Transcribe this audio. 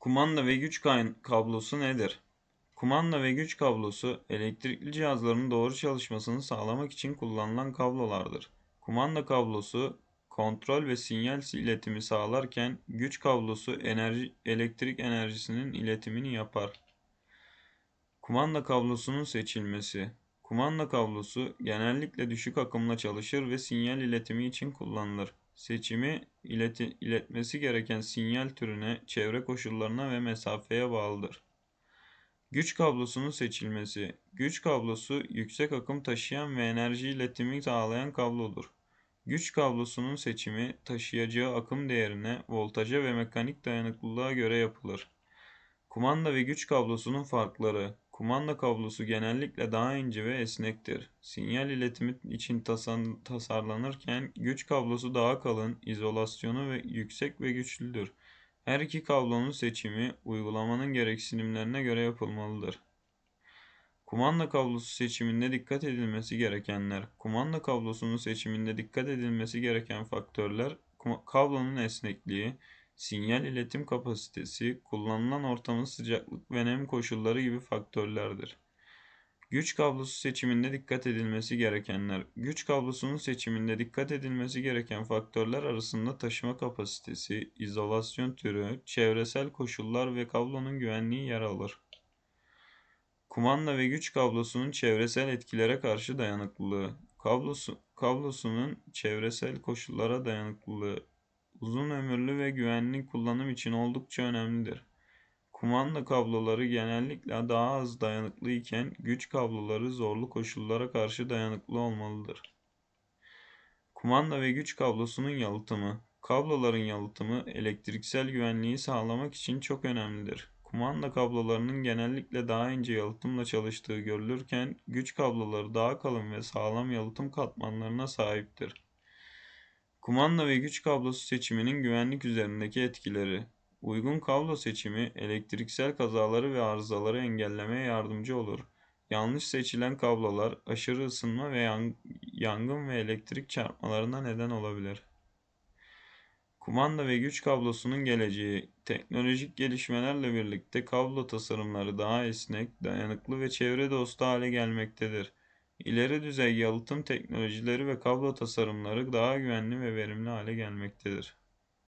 Kumanda ve güç kablosu nedir? Kumanda ve güç kablosu elektrikli cihazların doğru çalışmasını sağlamak için kullanılan kablolardır. Kumanda kablosu kontrol ve sinyal iletimi sağlarken güç kablosu enerji elektrik enerjisinin iletimini yapar. Kumanda kablosunun seçilmesi. Kumanda kablosu genellikle düşük akımla çalışır ve sinyal iletimi için kullanılır. Seçimi ileti, iletmesi gereken sinyal türüne, çevre koşullarına ve mesafeye bağlıdır. Güç kablosunun seçilmesi. Güç kablosu yüksek akım taşıyan ve enerji iletimi sağlayan kablodur. Güç kablosunun seçimi taşıyacağı akım değerine, voltaja ve mekanik dayanıklılığa göre yapılır. Kumanda ve güç kablosunun farkları. Kumanda kablosu genellikle daha ince ve esnektir. Sinyal iletimi için tasarlanırken güç kablosu daha kalın, izolasyonu ve yüksek ve güçlüdür. Her iki kablonun seçimi uygulamanın gereksinimlerine göre yapılmalıdır. Kumanda kablosu seçiminde dikkat edilmesi gerekenler. Kumanda kablosunun seçiminde dikkat edilmesi gereken faktörler kablonun esnekliği, sinyal iletim kapasitesi, kullanılan ortamın sıcaklık ve nem koşulları gibi faktörlerdir. Güç kablosu seçiminde dikkat edilmesi gerekenler. Güç kablosunun seçiminde dikkat edilmesi gereken faktörler arasında taşıma kapasitesi, izolasyon türü, çevresel koşullar ve kablonun güvenliği yer alır. Kumanda ve güç kablosunun çevresel etkilere karşı dayanıklılığı. Kablosu, kablosunun çevresel koşullara dayanıklılığı uzun ömürlü ve güvenli kullanım için oldukça önemlidir. Kumanda kabloları genellikle daha az dayanıklı iken güç kabloları zorlu koşullara karşı dayanıklı olmalıdır. Kumanda ve güç kablosunun yalıtımı. Kabloların yalıtımı elektriksel güvenliği sağlamak için çok önemlidir. Kumanda kablolarının genellikle daha ince yalıtımla çalıştığı görülürken güç kabloları daha kalın ve sağlam yalıtım katmanlarına sahiptir. Kumanda ve güç kablosu seçiminin güvenlik üzerindeki etkileri. Uygun kablo seçimi elektriksel kazaları ve arızaları engellemeye yardımcı olur. Yanlış seçilen kablolar aşırı ısınma ve yan- yangın ve elektrik çarpmalarına neden olabilir. Kumanda ve güç kablosunun geleceği, teknolojik gelişmelerle birlikte kablo tasarımları daha esnek, dayanıklı ve çevre dostu hale gelmektedir. İleri düzey yalıtım teknolojileri ve kablo tasarımları daha güvenli ve verimli hale gelmektedir.